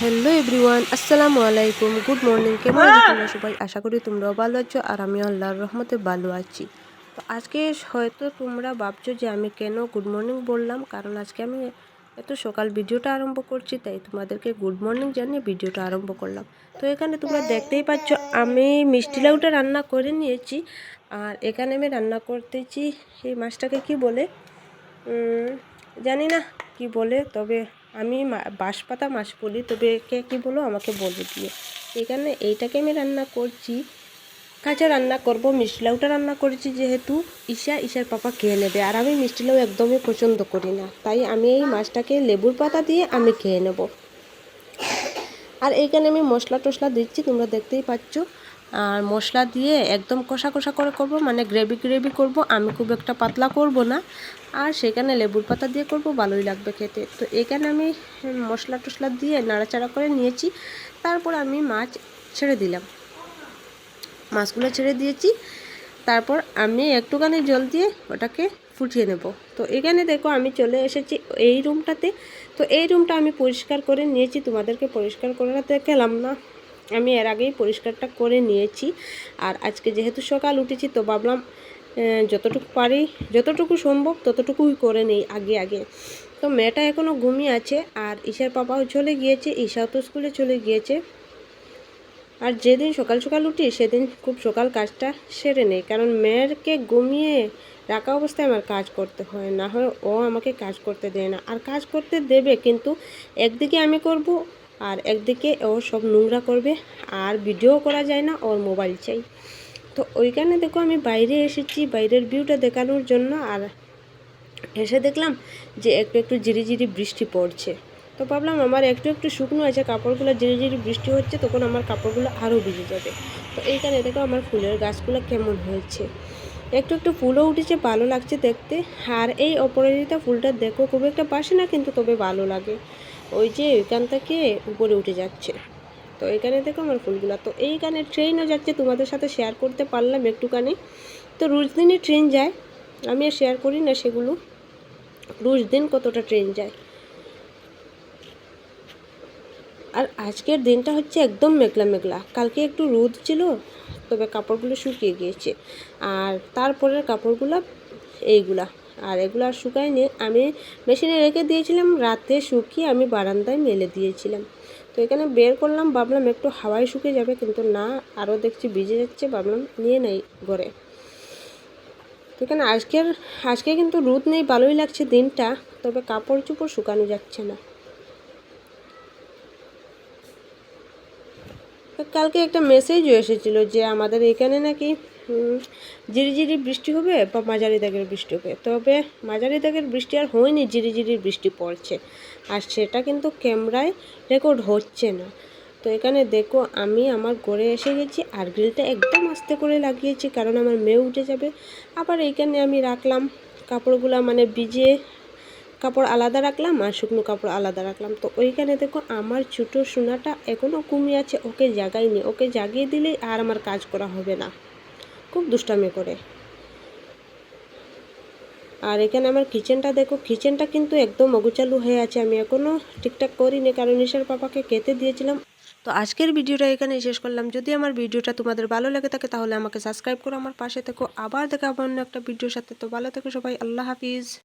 Hello everyone আসসালামু আলাইকুম good morning কেমন আছো তোমরা সবাই? আশা করি তোমরাও ভালো আছো আর আমি আল্লাহর রহমতে ভালো আছি। তো আজকে হয়তো তোমরা ভাবছ যে আমি কেন গুড মর্নিং বললাম? কারণ আজকে আমি এত সকাল ভিডিওটা আরম্ভ করছি তাই তোমাদেরকে গুড মর্নিং জানিয়ে ভিডিওটা আরম্ভ করলাম। তো এখানে তোমরা দেখতেই পাচ্ছ আমি মিষ্টি লাউটা রান্না করে নিয়েছি আর এখানে আমি রান্না করতেছি এই মাছটাকে কি বলে? জানি না কি বলে তবে আমি বাঁশপাতা মাছ বলি, তবে কে কী বলো, আমাকে বলে দিয়ে এখানে এইটাকে আমি রান্না করছি। কাঁচা রান্না করব মিষ্টি লাউটা রান্না করেছি যেহেতু। ঈশা, ঈশার পাপা খেয়ে নেবে, আর আমি মিষ্টি লাউ একদমই পছন্দ করি না। তাই আমি এই মাছটাকে লেবুর পাতা দিয়ে আমি খেয়ে নেব। আর এইখানে আমি মশলা টশলা দিচ্ছি, তোমরা দেখতেই পাচ্ছ। আর মশলা দিয়ে একদম কষা কষা করে করব মানে গ্রেভি গ্রেভি করব। আমি খুব একটা পাতলা করব না। আর সেখানে লেবুর পাতা দিয়ে করব, ভালোই লাগবে খেতে। তো এখানে আমি মশলা টশলা দিয়ে নাড়াচাড়া করে নিয়েছি। তারপর আমি মাছ ছেড়ে দিলাম। মাছগুলো ছেড়ে দিয়েছি। তারপর আমি একটুখানি জল দিয়ে ওটাকে ফুটিয়ে নেব। তো এখানে দেখো আমি চলে এসেছি এই রুমটাতে তো এই রুমটা আমি পরিষ্কার করে নিয়েছি। তোমাদেরকে পরিষ্কার করাতে গেলাম না। আমি এর আগেই পরিষ্কারটা করে নিয়েছি। আর আজকে যেহেতু সকাল উঠেছি, তো ভাবলাম যতটুকু পারি, যতটুকু সম্ভব ততটুকুই করে নেই আগে আগে। তো মেয়েটা এখনও ঘুমিয়ে আছে, আর ঈশার পাপাও চলে গিয়েছে, ঈশাও তো স্কুলে চলে গিয়েছে। আর যেদিন সকাল সকাল উঠি, সেদিন খুব সকাল কাজটা সেরে নেই। কারণ মেয়েরকে ঘুমিয়ে রাখা অবস্থায় আমার কাজ করতে হয়, না হয় ও আমাকে কাজ করতে দেয় না। আর কাজ করতে দেবে, কিন্তু একদিকে আমি করব আর একদিকে ও সব নোংরা করবে, আর ভিডিও করা যায় না, ওর মোবাইল চাই। তো ওইখানে দেখো আমি বাইরে এসেছি, বাইরের ভিউটা দেখানোর জন্য, আর এসে দেখলাম যে একটু একটু ঝিরিঝিরি বৃষ্টি পড়ছে। তো ভাবলাম আমার একটু একটু শুকনো আছে, কাপড়গুলো ঝিরিঝিরি বৃষ্টি হচ্ছে, তখন আমার কাপড়গুলো আরও ভিজে যাবে। তো এইখানে দেখো আমার ফুলের গাছগুলো কেমন হয়েছে। একটু একটু ফুলও উঠেছে, ভালো লাগছে দেখতে। আর এই অপরাজিতা ফুলটা দেখো, খুব একটা বাসে না, কিন্তু তবে ভালো লাগে। ওই যে ওইখান থেকে উপরে উঠে যাচ্ছে। তো এখানে দেখো আমার ফুলগুলো। তো এইখানে ট্রেনও যাচ্ছে, তোমাদের সাথে শেয়ার করতে পারলাম একটুখানি। তো রোজ দিনই ট্রেন যায়। আমি আর শেয়ার করি না সেগুলো। রোজ দিন কতটা ট্রেন যায়। আর আজকের দিনটা হচ্ছে একদম মেঘলা মেঘলা। কালকে একটু রোদ ছিল, তবে কাপড়গুলো শুকিয়ে গিয়েছে। আর তারপরের কাপড়গুলো এইগুলা। আর এগুলো আর শুকায়নি। আমি মেশিনে রেখে দিয়েছিলাম, রাতে শুকিয়ে আমি বারান্দায় মেলে দিয়েছিলাম। তো এখানে বের করলাম, ভাবলাম একটু হাওয়ায় শুকিয়ে যাবে, কিন্তু না আরও দেখছি ভিজে যাচ্ছে, ভাবলাম নিয়ে নেই ঘরে। তো এখানে আজকের, আজকে কিন্তু রোদ নেই, ভালোই লাগছে দিনটা, তবে কাপড় চোপড় শুকানো যাচ্ছে না। কালকে একটা মেসেজও এসেছিল যে আমাদের এখানে নাকি ঝিরিঝিরি বৃষ্টি হবে বা মাঝারি দাগের বৃষ্টি হবে। তবে মাঝারি দাগের বৃষ্টি আর হয়নি ঝিরিঝিরি বৃষ্টি পড়ছে। আর সেটা কিন্তু ক্যামেরায় রেকর্ড হচ্ছে না। তো এখানে দেখো, আমি আমার ঘরে এসে গেছি আর গ্রিলটা একদম আস্তে করে লাগিয়েছি, কারণ আমার মেয়ে উঠে যাবে। আবার এইখানে আমি রাখলাম কাপড়গুলো মানে ভিজে কাপড় আলাদা রাখলাম আর শুকনো কাপড় আলাদা রাখলাম। তো ওইখানে দেখো আমার ছোটো সোনাটা এখনও ঘুমিয়ে আছে, ওকে জাগাইনি। ওকে জাগিয়ে দিলেই আর আমার কাজ করা হবে না। খুব দুষ্টামি করে। আর এখানে আমার কিচেনটা দেখো, কিচেনটা কিন্তু একদম অগুচালু হয়ে আছে। আমি এখনও ঠিকঠাক করিনি, কারণ ঈশার পাপাকে কেটে দিয়েছিলাম। তো আজকের ভিডিওটা এখানে শেষ করলাম। যদি আমার ভিডিওটা তোমাদের ভালো লাগে থাকে, তাহলে আমাকে সাবস্ক্রাইব করো, আমার পাশে থেকো। আবার দেখা অন্য একটা ভিডিওর সাথে। তো ভালো থেকো সবাই, আল্লাহ হাফিজ।